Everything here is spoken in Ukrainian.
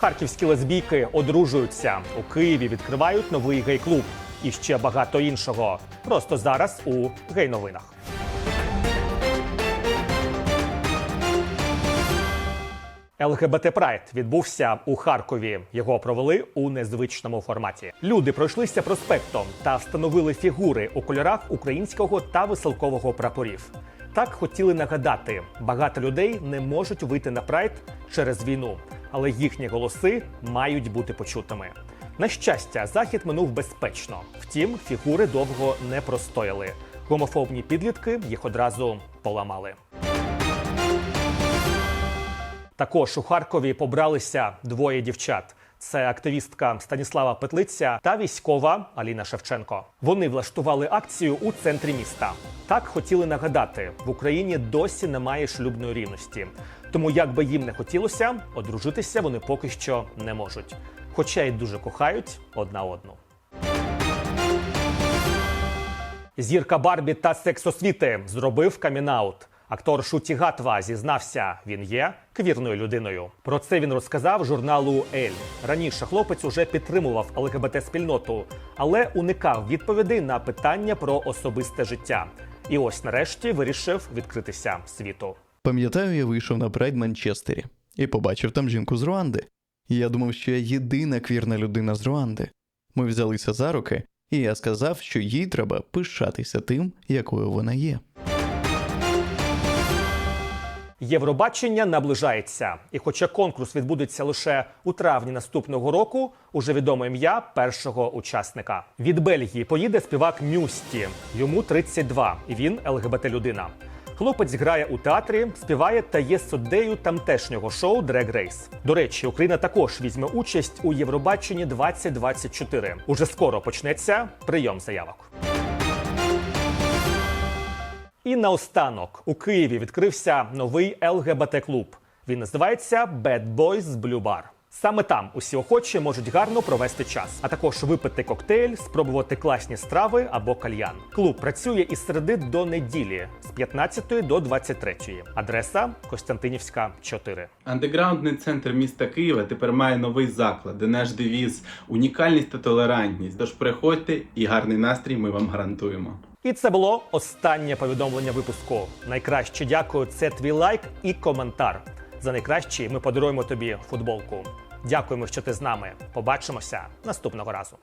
Харківські лесбійки одружуються у Києві. Відкривають новий гей-клуб і ще багато іншого. Просто зараз у гей-новинах. ЛГБТ Прайд відбувся у Харкові. Його провели у незвичному форматі. Люди пройшлися проспектом та встановили фігури у кольорах українського та веселкового прапорів. Так хотіли нагадати, багато людей не можуть вийти на прайд через війну, але їхні голоси мають бути почутими. На щастя, захід минув безпечно. Втім, фігури довго не простояли. Гомофобні підлітки їх одразу поламали. Також у Харкові побралися двоє дівчат. Це активістка Станіслава Петлиця та військова Аліна Шевченко. Вони влаштували акцію у центрі міста. Так хотіли нагадати, в Україні досі немає шлюбної рівності. Тому, як би їм не хотілося, одружитися вони поки що не можуть. Хоча й дуже кохають одна одну. Зірка Барбі та сексосвіти зробив камінаут. Актор Шуті Гатва зізнався, він є квірною людиною. Про це він розказав журналу Ель. Раніше хлопець уже підтримував ЛГБТ спільноту, але уникав відповідей на питання про особисте життя. І ось нарешті вирішив відкритися світу. Пам'ятаю, я вийшов на прайд Манчестері і побачив там жінку з Руанди. Я думав, що я єдина квірна людина з Руанди. Ми взялися за руки, і я сказав, що їй треба пишатися тим, якою вона є. Євробачення наближається, і хоча конкурс відбудеться лише у травні наступного року, уже відоме ім'я першого учасника. Від Бельгії поїде співак Мюсті. Йому 32, і він ЛГБТ людина. Хлопець грає у театрі, співає та є суддею тамтешнього шоу Drag Race. До речі, Україна також візьме участь у Євробаченні 2024. Уже скоро почнеться прийом заявок. І наостанок у Києві відкрився новий ЛГБТ-клуб. Він називається Bad Boys Blue Bar. Саме там усі охочі можуть гарно провести час, а також випити коктейль, спробувати класні страви або кальян. Клуб працює із середи до неділі з 15 до 23. Адреса Костянтинівська, 4. Андеграундний центр міста Києва тепер має новий заклад, де наш девіз унікальність та толерантність. Тож приходьте і гарний настрій ми вам гарантуємо. І це було останнє повідомлення випуску. Найкраще дякую. Це твій лайк і коментар. За найкращий ми подаруємо тобі футболку. Дякуємо, що ти з нами. Побачимося наступного разу.